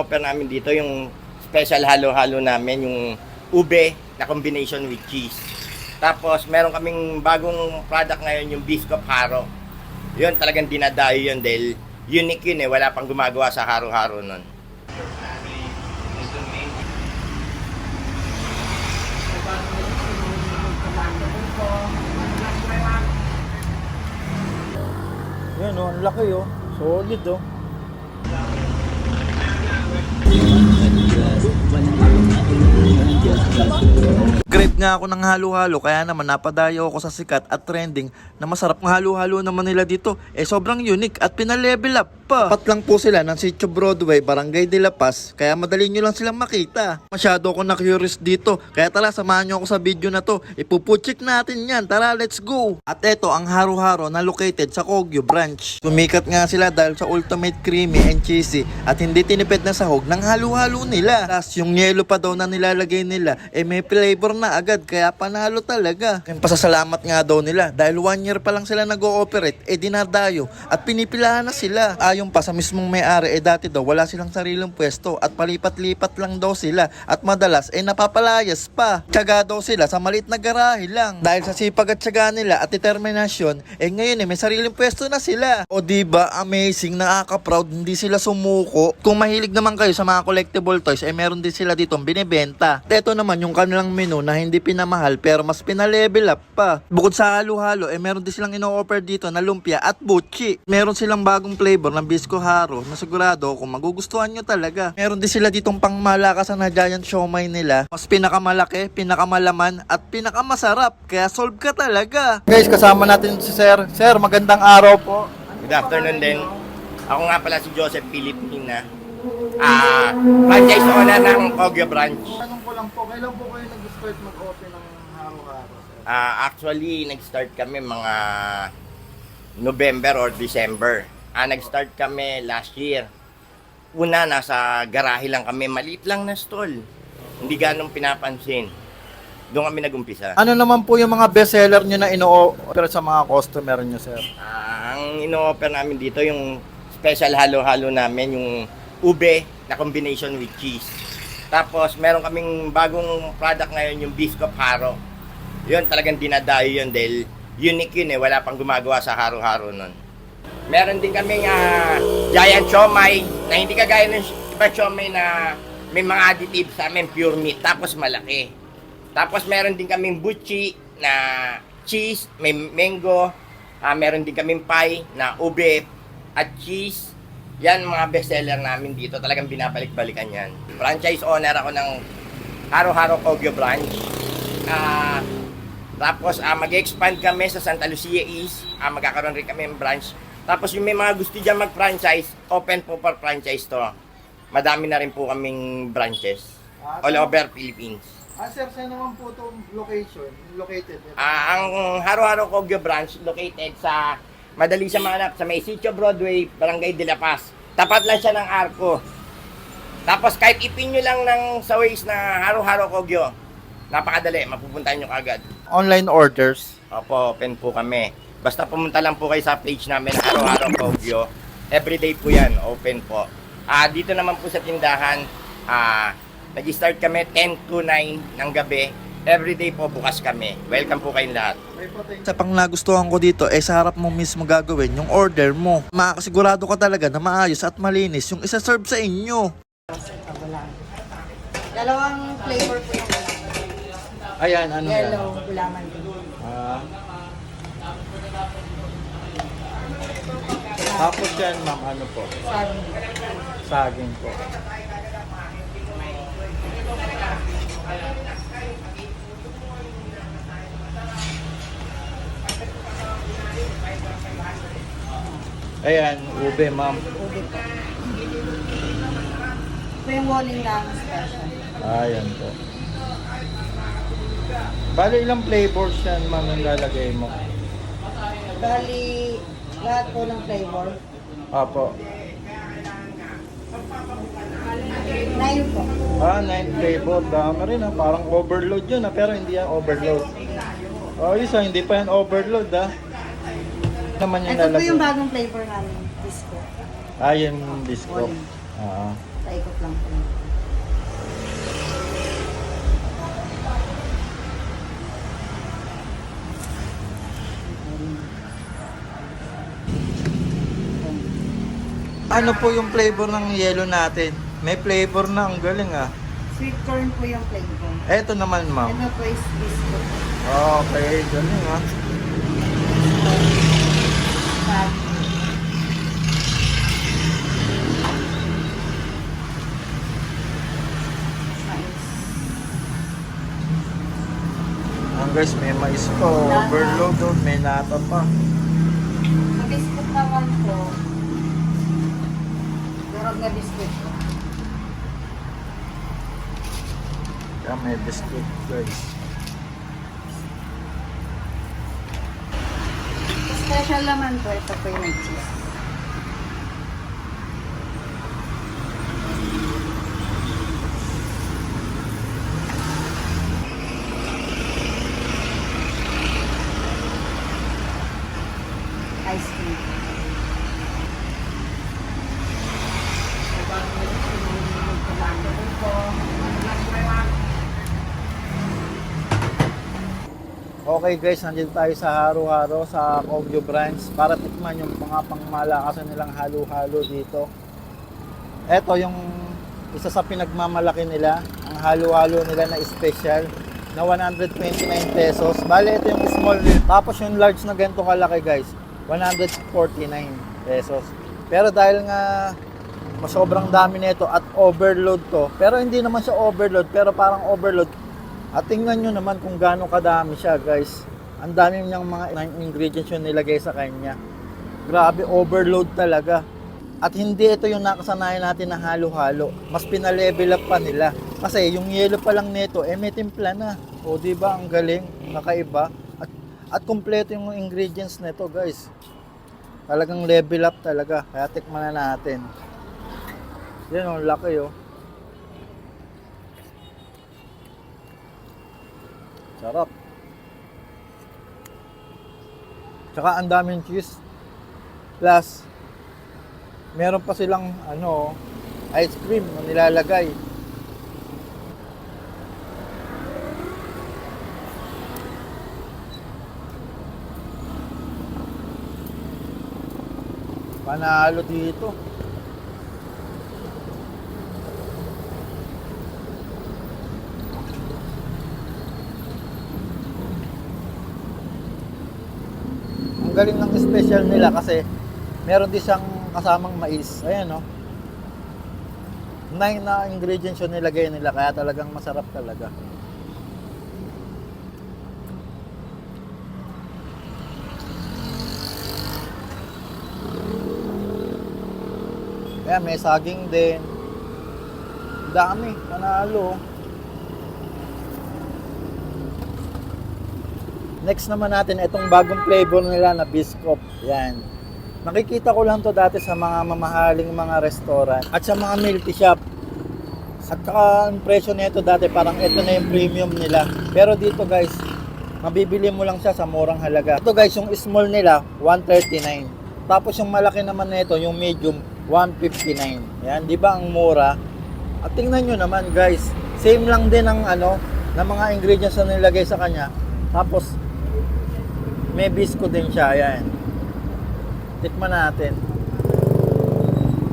ino-offer namin dito yung special halo-halo namin, yung ube na combination with cheese. Tapos meron kaming bagong product ngayon, yung Biscop Haro. Yun talagang dinadayo yun dahil unique yun eh, wala pang gumagawa sa haro-haro nun. Yan oh, ang laki oh. Solid oh. Grape nga ako ng halo-halo kaya naman napadayo ako sa sikat at trending na masarap ng halo-halo naman nila dito. Eh sobrang unique at pinalevel up pa. Pat lang po sila ng Sitio Broadway, Barangay de La Paz kaya madali nyo lang silang makita. Masyado ako na curious dito kaya tara samahan nyo ako sa video na to. Ipupuchik natin yan. Tara let's go. At eto ang haro-haro na located sa Kogyo branch. Sumikat nga sila dahil sa ultimate creamy and cheesy at hindi tinipid na sahog ng halo-halo nila. Tapos yung yelo pa daw na nilalagay nila eh may flavor na agad kaya panalo talaga. Kaya pasasalamat nga daw nila dahil one year pa lang sila nag-ooperate eh dinadayo at pinipilahan na sila. Ayon pa sa mismong may-ari eh dati daw wala silang sariling pwesto at palipat-lipat lang daw sila at madalas eh napapalayas pa. Tiyaga daw sila sa maliit na garahe lang. Dahil sa sipag at tiyaga nila at determinasyon eh ngayon eh may sariling pwesto na sila. O di ba amazing nakaka-proud hindi sila sumuko. Kung mahilig naman kayo sa mga collectible toys eh meron din sila dito binibenta. At ito naman yung kanilang menu na hindi pinamahal pero mas pinalevel up pa. Bukod sa halo-halo, eh meron din silang ino-offer dito na lumpia at buchi. Meron silang bagong flavor ng Bisco Haro na sigurado kung magugustuhan nyo talaga. Meron din sila ditong pangmalakasan na giant siomay nila. Mas pinakamalaki, pinakamalaman at pinakamasarap. Kaya solve ka talaga. Guys, kasama natin si Sir. Sir, magandang araw po. Good afternoon din. Ako nga pala si Joseph Pilipina. Ah, franchise owner ng Kogyo branch. Tanong ko lang po, kailan po kayo nag-start mag-open ng haro-haro? Ah, actually, nag-start kami mga November or December. Ah, nag-start kami last year. Una, nasa garahe lang kami. Maliit lang na stall. Hindi ganong pinapansin. Doon kami nag-umpisa. Ano naman po yung mga bestseller nyo na ino-offer sa mga customer nyo, sir? Ah, ang ino-offer namin dito, yung special halo-halo namin, yung ube na combination with cheese. Tapos, meron kaming bagong product ngayon, yung Biscop Haro. Yun, talagang dinadayo yun dahil unique yun eh. Wala pang gumagawa sa haro-haro nun. Meron din kaming ah, giant siomay na hindi kagaya ng iba siomay na may mga additives sa amin, pure meat, tapos malaki. Tapos meron din kaming buchi na cheese, may mango, ah, meron din kaming pie na ube at cheese. Yan mga bestseller namin dito. Talagang binabalik-balikan yan. Franchise owner ako ng Haro-Haro Kogyo branch. Ah, tapos ah, mag-expand kami sa Santa Lucia East. Ah, magkakaroon rin kami ng branch. Tapos yung may mga gusto dyan mag-franchise, open po for franchise to. Madami na rin po kaming branches. All over Philippines. Ah, sir, saan naman po itong location? Located? Ah, ang Haro-Haro Kogyo branch located sa madali siya mahanap sa may Sitio Broadway, Barangay de la Paz. Tapat lang siya ng Arco. Tapos kahit ipin nyo lang ng sa Waze na Haro-Haro Kogyo, napakadali, mapupuntahan nyo kagad. Online orders. Opo, open po kami. Basta pumunta lang po kayo sa page namin, Haro-Haro Kogyo. Everyday po yan, open po. Ah, dito naman po sa tindahan, ah, nag-start kami 10 to 9 ng gabi. Everyday po bukas kami. Welcome po kayong lahat. Sa pang nagustuhan ko dito, eh sa harap mo mismo gagawin yung order mo. Makakasigurado ka talaga na maayos at malinis yung isa-serve sa inyo. Dalawang flavor po yung Ayan, ano yellow, gulaman din. Tapos yan, ma'am, ano po? Sabi, Saging po. Ayan, ube, ma'am. ube po. Ito yung walling lang special. Ayan po. Bali, ilang flavors yan, ma'am, yung lalagay mo? Bali, lahat po ng flavor. Apo. Nine po. Ah, nine flavor. Dami rin ha. Parang overload yun ha. Pero hindi yan overload. Oh, isa, hindi pa yan overload ha. Naman yung Ito po lalagay. yung bagong flavor namin, disco. Ah, yung disco. Walling. Ah. Paikot lang po. Ano po yung flavor ng yellow natin? May flavor na, ang galing ah. Sweet corn po yung flavor. Eto naman ma'am. Ito po is biscuit. Okay, galing ah. Ang guys, may mais pa, overload, oh. may nata pa. Na biscuit po. Kaya may biscuit guys. Special naman po, ito po yung cheese. Okay guys, nandito tayo sa Haro-Haro sa Kogyo branch para tikman yung mga pangmalakasan nilang halo-halo dito. Ito yung isa sa pinagmamalaki nila, ang halo-halo nila na special na 129 pesos. Bale, ito yung small. Tapos yung large na ganito kalaki guys, 149 pesos. Pero dahil nga mas sobrang dami nito at overload to, pero hindi naman siya overload, pero parang overload at tingnan nyo naman kung gaano kadami siya guys. Ang dami niyang mga ingredients yung nilagay sa kanya. Grabe, overload talaga. At hindi ito yung nakasanayan natin na halo-halo. Mas pinalevel up pa nila. Kasi yung yellow pa lang nito, eh may timpla na. O di ba ang galing, kakaiba. At, at kompleto yung ingredients nito guys. Talagang level up talaga. Kaya tikman na natin. Yan o, laki oh. Sarap. Tsaka ang daming cheese. Plus, meron pa silang ano, ice cream na nilalagay. Panalo dito. Galing ng special nila kasi meron din siyang kasamang mais. Ayan no. Nine na ingredients yung nilagay nila kaya talagang masarap talaga. Kaya may saging din. Dami, panalo. Next naman natin itong bagong flavor nila na biscop. Yan. Nakikita ko lang to dati sa mga mamahaling mga restaurant at sa mga multi shop. At saka ang presyo nito dati parang ito na yung premium nila. Pero dito guys, mabibili mo lang siya sa murang halaga. Ito guys, yung small nila, 139. Tapos yung malaki naman nito, yung medium, 159. Yan, di ba ang mura? At tingnan nyo naman guys, same lang din ang ano, ng mga ingredients na nilagay sa kanya. Tapos, may bisco din siya, yan. Tikman natin.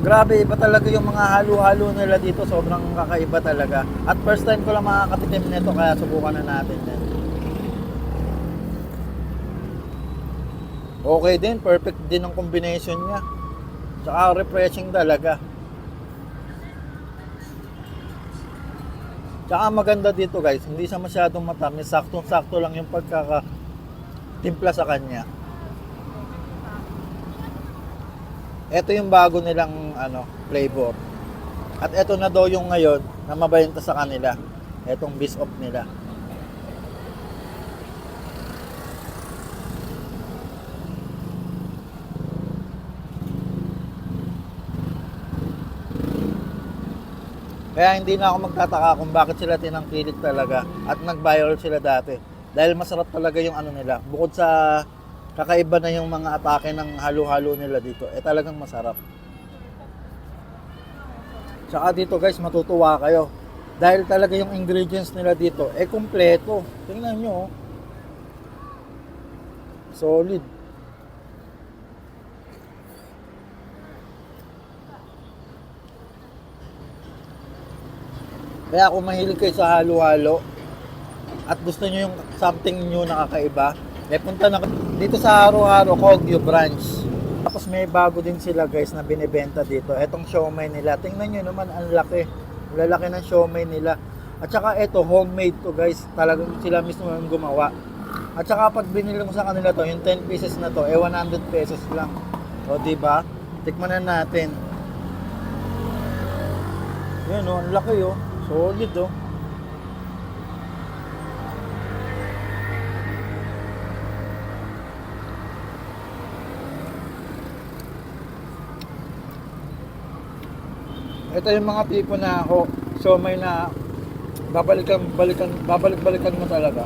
Grabe, iba talaga yung mga halo-halo nila dito. Sobrang kakaiba talaga. At first time ko lang makakatikim nito, kaya subukan na natin yan. Okay din, perfect din ang combination niya. Tsaka refreshing talaga. Tsaka maganda dito guys, hindi siya masyadong matamis. Saktong-sakto lang yung pagkaka timpla sa kanya. Ito yung bago nilang ano, flavor. At ito na daw yung ngayon na mabenta sa kanila. Etong bisop nila. Kaya hindi na ako magtataka kung bakit sila tinangkilik talaga at nag-viral sila dati. Dahil masarap talaga yung ano nila. Bukod sa kakaiba na yung mga atake ng halo-halo nila dito, eh talagang masarap. Tsaka dito guys, matutuwa kayo. Dahil talaga yung ingredients nila dito, eh kumpleto. Tingnan nyo. oh. Solid. Kaya kung mahilig kayo sa halo-halo at gusto nyo yung something new na kakaiba, eh punta na dito sa Haro-Haro Kogyo branch. Tapos may bago din sila guys na binibenta dito. Etong siomay nila. Tingnan nyo naman, ang laki. Lalaki ng siomay nila. At saka ito, homemade to guys. Talagang sila mismo yung gumawa. At saka pag binili mo sa kanila to, yung 10 pieces na to, eh 100 pesos lang. O, di ba? Tikman na natin. Yan o, ang laki o. Solid oh. o. Ito yung mga tipo na ako, so may na babalikan, balikan, babalik-balikan mo talaga.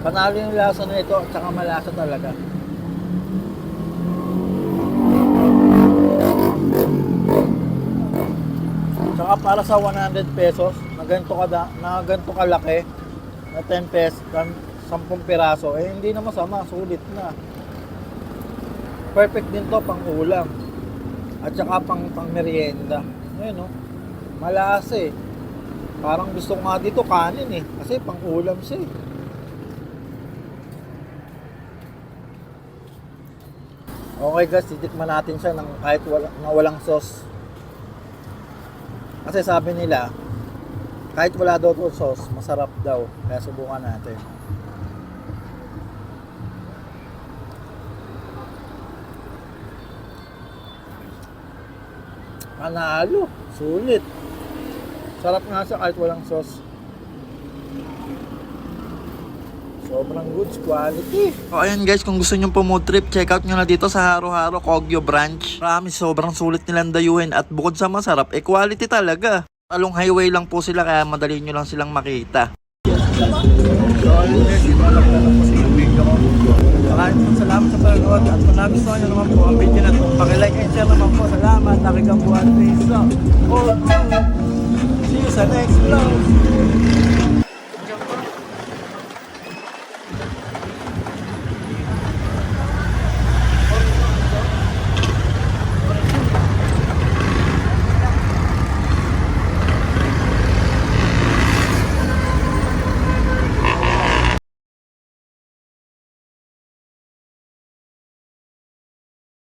Panalo yung lasa na ito at saka malasa talaga. Saka para sa 100 pesos, na ganito, kada, na ganito kalaki, na 10 pesos, 10 piraso, eh hindi na masama, sulit na. Perfect din to pang ulam. At saka pang, pang merienda. Ayun no, malasa eh. Parang gusto ko nga dito kanin eh. Kasi pang ulam siya eh. Okay guys, titikman natin siya ng kahit wala, na walang sauce. Kasi sabi nila, kahit wala daw sauce, masarap daw. Kaya subukan natin. Panalo. Sulit. Sarap nga siya kahit walang sauce. Sobrang goods quality. So ayun guys, kung gusto nyo po mood trip, check out nyo na dito sa Haro-Haro Kogyo Branch. Promise, sobrang sulit nilang dayuhin at bukod sa masarap, eh quality talaga. Along highway lang po sila kaya madali nyo lang silang makita. Maraming salamat sa panonood at kung nagustuhan nyo naman po ang video na ito, pakilike and share naman po. Salamat, nakikambuhan. Peace out. See you sa next vlog.